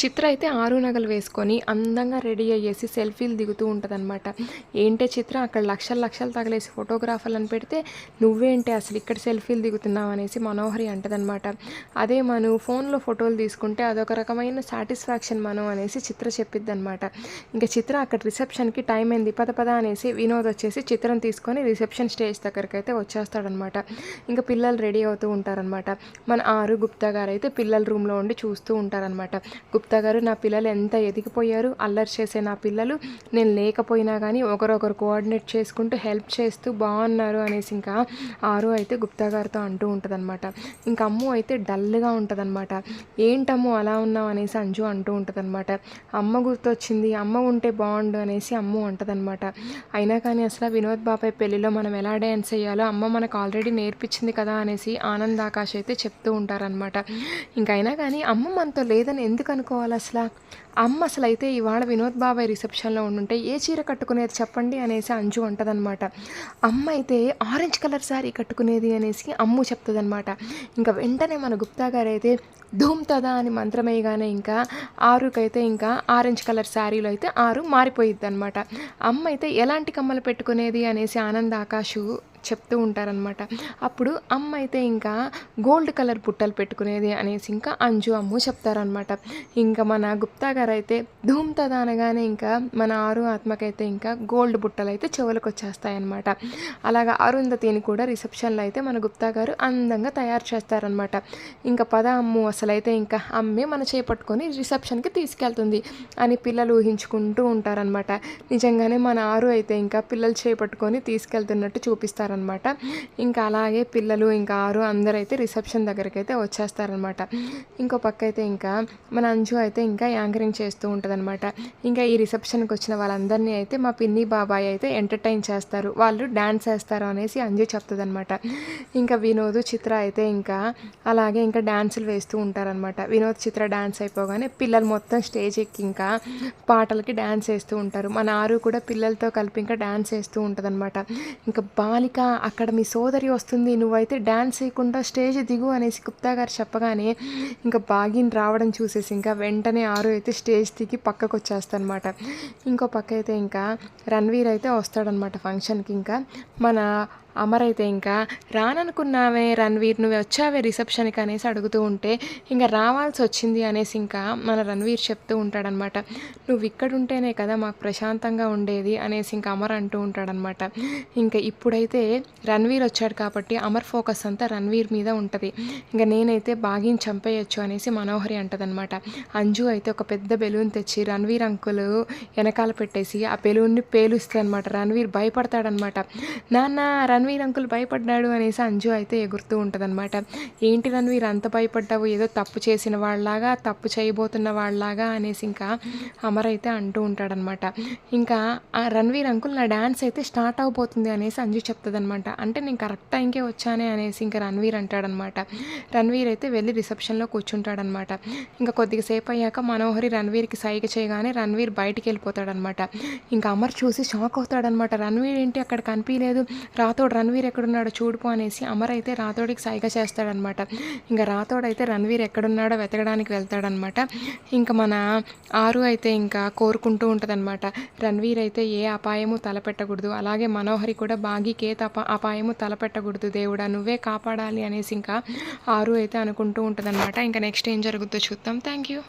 చిత్ర అయితే ఆరు నగలు వేసుకొని అందంగా రెడీ అయ్యేసి సెల్ఫీలు దిగుతూ ఉంటుందన్నమాట. ఏంటే చిత్ర అక్కడ లక్షలు లక్షలు తగలేసి ఫోటోగ్రాఫర్లను పెడితే నువ్వేంటి అసలు ఇక్కడ సెల్ఫీలు దిగుతున్నావు అనేసి మనోహరి అంటదనమాట అదే మనం ఫోన్లో ఫోటోలు తీసుకుంటే అదొక రకమైన సాటిస్ఫాక్షన్ మనం అనేసి చిత్ర చెప్పిద్ది అనమాట ఇంకా చిత్ర అక్కడ రిసెప్షన్కి టైం అయింది పద పద అనేసి వినోద్ వచ్చేసి చిత్రం తీసుకొని రిసెప్షన్ స్టేజ్ దగ్గరికి అయితే వచ్చేస్తాడనమాట ఇంకా పిల్లలు రెడీ అవుతూ ఉంటారనమాట మన ఆరు గుప్తా గారు అయితే పిల్లల రూమ్లో ఉండి చూస్తూ ఉంటారనమాట గుప్తా గారు నా పిల్లలు ఎంత ఎదిగిపోయారు అల్లరి చేసే నా పిల్లలు నేను లేకపోయినా కానీ ఒకరొకరు కోఆర్డినేట్ చేసుకుంటూ హెల్ప్ చేస్తూ బాగున్నారు అనేసి ఇంకా ఆరు అయితే గుప్తా గారితో అంటూ ఉంటుందన్నమాట. ఇంకా అమ్ము అయితే డల్గా ఉంటుందన్నమాట. ఏంటమ్ము అలా ఉన్నావు? అనేసి అంజు అంటూ ఉంటుందన్నమాట. అమ్మ గుర్తొచ్చింది అమ్మ ఉంటే బాగుండు అనేసి అమ్ము అంటదన్నమాట. అయినా కానీ అసలు వినోద్ బాబాయ్ పెళ్ళిలో మనం ఎలా డ్యాన్స్ చేయాలో అమ్మ మనకు ఆల్రెడీ నేర్పించింది కదా అనేసి ఆనంద్ ఆకాష్ అయితే చెప్తూ ఉంటారనమాట ఇంకైనా కానీ అమ్మ మనతో లేదని ఎందుకు కట్టుకోవాలి అసలు? అమ్మ అసలు అయితే ఇవాళ వినోద్ బాబాయ్ రిసెప్షన్లో ఉండుంటే ఏ చీర కట్టుకునేది చెప్పండి అనేసి అంజు అంటదనమాట అమ్మ అయితే ఆరెంజ్ కలర్ శారీ కట్టుకునేది అనేసి అమ్ము చెప్తుందనమాట ఇంకా వెంటనే మన గుప్తా గారు అయితే ధూమ్ తదా అని మంత్రమేయగానే ఇంకా ఆరుకైతే ఇంకా ఆరెంజ్ కలర్ శారీలో అయితే ఆరు మారిపోయిద్ది అనమాట అమ్మ అయితే ఎలాంటి కమ్మలు పెట్టుకునేది అనేసి ఆనంద్ ఆకాషు చెప్తూ ఉంటారనమాట అప్పుడు అమ్మ అయితే ఇంకా గోల్డ్ కలర్ బుట్టలు పెట్టుకునేది అనేసి ఇంకా అంజు అమ్ము చెప్తారనమాట ఇంకా మన గుప్తా గారు అయితే ధూమ్తద అనగానే ఇంకా మన ఆరు ఆత్మకైతే ఇంకా గోల్డ్ బుట్టలు అయితే చెవులకు వచ్చేస్తాయన్నమాట అలాగా అరుంధతిని కూడా రిసెప్షన్లో అయితే మన గుప్తా గారు అందంగా తయారు చేస్తారనమాట ఇంకా పద అమ్ము అసలైతే ఇంకా అమ్మే మన చేపట్టుకొని రిసెప్షన్కి తీసుకెళ్తుంది అని పిల్లలు ఊహించుకుంటూ ఉంటారనమాట నిజంగానే మన ఆరు అయితే ఇంకా పిల్లలు చేపట్టుకొని తీసుకెళ్తున్నట్టు చూపిస్తారు చేస్తారనమాట. ఇంకా అలాగే పిల్లలు ఇంకా ఆరు అందరూ అయితే రిసెప్షన్ దగ్గరికి అయితే వచ్చేస్తారనమాట. ఇంకో పక్క అయితే ఇంకా మన అంజు అయితే ఇంకా యాంకరింగ్ చేస్తూ ఉంటుందన్నమాట ఇంకా ఈ రిసెప్షన్కి వచ్చిన వాళ్ళందరినీ అయితే మా పిన్ని బాబాయ్ అయితే ఎంటర్టైన్ చేస్తారు. వాళ్ళు డ్యాన్స్ వేస్తారు అనేసి అంజు చెప్తుంది అనమాట ఇంకా వినోద్ చిత్ర అయితే ఇంకా అలాగే ఇంకా డ్యాన్సులు వేస్తూ ఉంటారనమాట. వినోద్ చిత్ర డ్యాన్స్ అయిపోగానే పిల్లలు మొత్తం స్టేజ్ ఎక్కి ఇంకా పాటలకి డ్యాన్స్ వేస్తూ ఉంటారు. మన ఆరు కూడా పిల్లలతో కలిపి ఇంకా డ్యాన్స్ వేస్తూ ఉంటుందన్నమాట ఇంకా బాలిక అక్కడ మీ సోదరి వస్తుంది నువ్వైతే డ్యాన్స్ చేయకుండా స్టేజ్ దిగు అనేసి గుప్తా గారు చెప్పగానే ఇంకా బాగిన్ రావడం చూసేసి ఇంకా వెంటనే ఆరు అయితే స్టేజ్ దిగి పక్కకు వచ్చేస్తానమాట ఇంకో పక్క అయితే ఇంకా రణ్వీర్ అయితే వస్తాడనమాట ఫంక్షన్కి ఇంకా. మన అమర్ అయితే ఇంకా రాననుకున్నావే రణ్వీర్ నువ్వు వచ్చావే రిసెప్షన్కి అనేసి అడుగుతూ ఉంటే ఇంకా రావాల్సి వచ్చింది అనేసి ఇంకా మన రణ్వీర్ చెప్తూ ఉంటాడనమాట. నువ్వు ఇక్కడ ఉంటేనే కదా మాకు ప్రశాంతంగా ఉండేది అనేసి ఇంకా అమర్ అంటూ ఉంటాడనమాట. ఇంకా ఇప్పుడైతే రణ్వీర్ వచ్చాడు కాబట్టి అమర్ ఫోకస్ అంతా రణ్వీర్ మీద ఉంటుంది. ఇంకా నేనైతే బాగిని చంపేయచ్చు అనేసి మనోహరి అంటదనమాట. అంజు అయితే ఒక పెద్ద బెలూన్ తెచ్చి రణ్వీర్ అంకులు వెనకాల పెట్టేసి ఆ బెలూన్ని పేలుస్తుంది అనమాట. రణ్వీర్ భయపడతాడనమాట. నాన్న రణ్వీర్ అంకుల్ భయపడ్డాడు అనేసి అంజు అయితే ఎగురుతూ ఉంటుందన్నమాట. ఏంటి రణ్వీర్ అంత భయపడ్డావు? ఏదో తప్పు చేసిన వాళ్ళలాగా తప్పు చేయబోతున్న వాళ్ళలాగా అనేసి ఇంకా అమర్ అయితే అంటూ ఉంటాడనమాట ఇంకా ఆ రణవీర్ అంకుల్ నా డ్యాన్స్ అయితే స్టార్ట్ అవబోతుంది అనేసి అంజు చెప్తుందనమాట అంటే నేను కరెక్ట్ టైంకే వచ్చానే అనేసి ఇంకా రణ్వీర్ అంటాడనమాట రణవీర్ అయితే వెళ్ళి రిసెప్షన్లో కూర్చుంటాడనమాట ఇంకా కొద్దిగా సేపు అయ్యాక మనోహరి రణ్వీర్కి సైగ చేయగానే రణవీర్ బయటికి వెళ్ళిపోతాడనమాట ఇంకా అమర్ చూసి షాక్ అవుతాడనమాట రణవీర్ ఏంటి అక్కడ కనిపించలేదు ఇప్పుడు రణ్వీర్ ఎక్కడున్నాడో చూడుపు అనేసి అమర్ అయితే రాతోడికి సైగ చేస్తాడనమాట. ఇంకా రాతోడు అయితే రణ్వీర్ ఎక్కడున్నాడో వెతకడానికి వెళ్తాడనమాట. ఇంకా మన ఆరు అయితే ఇంకా కోరుకుంటూ ఉంటుందన్నమాట రణ్వీర్ అయితే ఏ అపాయము తలపెట్టకూడదు అలాగే మనోహరి కూడా బాగీకి ఏ తప అపాయము తలపెట్టకూడదు. దేవుడా నువ్వే కాపాడాలి అనేసి ఇంకా ఆరు అయితే అనుకుంటూ ఉంటుందన్నమాట ఇంకా నెక్స్ట్ ఏం జరుగుతుందో చూద్దాం. Thank you